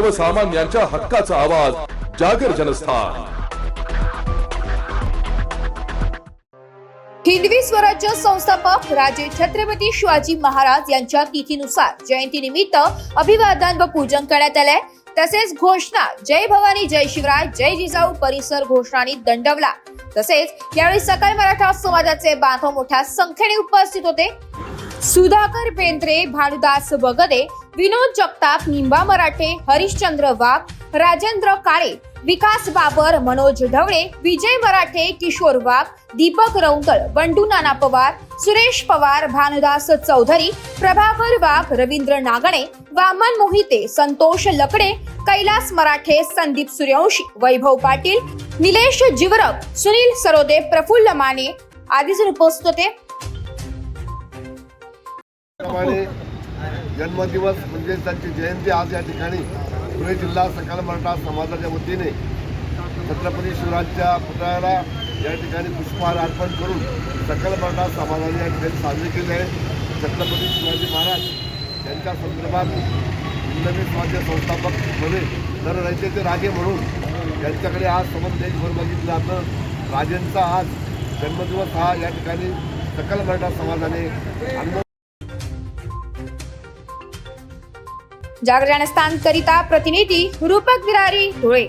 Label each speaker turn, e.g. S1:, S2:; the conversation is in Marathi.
S1: सर्वसामान्यांच्या हक्काचा आवाज जागर जनस्थान.
S2: हिंदवी स्वराज्य संस्थापक राजे छत्रपती शिवाजी महाराज यांच्या तिथीनुसार जयंतीनिमित्त अभिवादन व पूजन करण्यात आलंय. तसेच घोषणा जय भवानी जय शिवराय जय जिजाऊ परिसर घोषणाने दंडवला. तसेच यावेळी सकल मराठा समाजाचे बांधव मोठ्या संख्येने उपस्थित होते. सुधाकर पेंद्रे भानुदास बगदे विनोद जगताप निंबा मराठे हरिश्चंद्र वाघ राजेंद्र काळे विकास बाबर मनोज ढवळे विजय मराठे किशोर वाघ दीपक रौंतळ बंडू नाना पवार सुरेश पवार भानुदास चौधरी प्रभाकर वाघ रवींद्र नागणे वामन मोहिते संतोष लकडे कैलास मराठे संदीप सूर्यवंशी वैभव पाटील निलेश जिवरक सुनील सरोदे प्रफुल्ल माने आदी जण उपस्थित होते.
S3: त्याप्रमाणे जन्मदिवस म्हणजे त्यांची जयंती आज या ठिकाणी धुळे जिल्हा सकल मराठा समाजाच्या वतीने छत्रपती शिवराजच्या पुतळ्याला या ठिकाणी पुष्पहार अर्पण करून सकल मराठा समाजाने या ठिकाणी साजरी केली आहे. छत्रपती शिवाजी महाराज यांच्या संदर्भात हिंदवी समाजचे संस्थापकमध्ये तर रयतेचे राजे म्हणून यांच्याकडे आज समज देशभर बघितलं जातं. राजेंचा आज जन्मदिवस हा या ठिकाणी सकल मराठा समाजाने
S2: जागरण स्थान करिता प्रतिनिधी रूपक विरारी धुळे.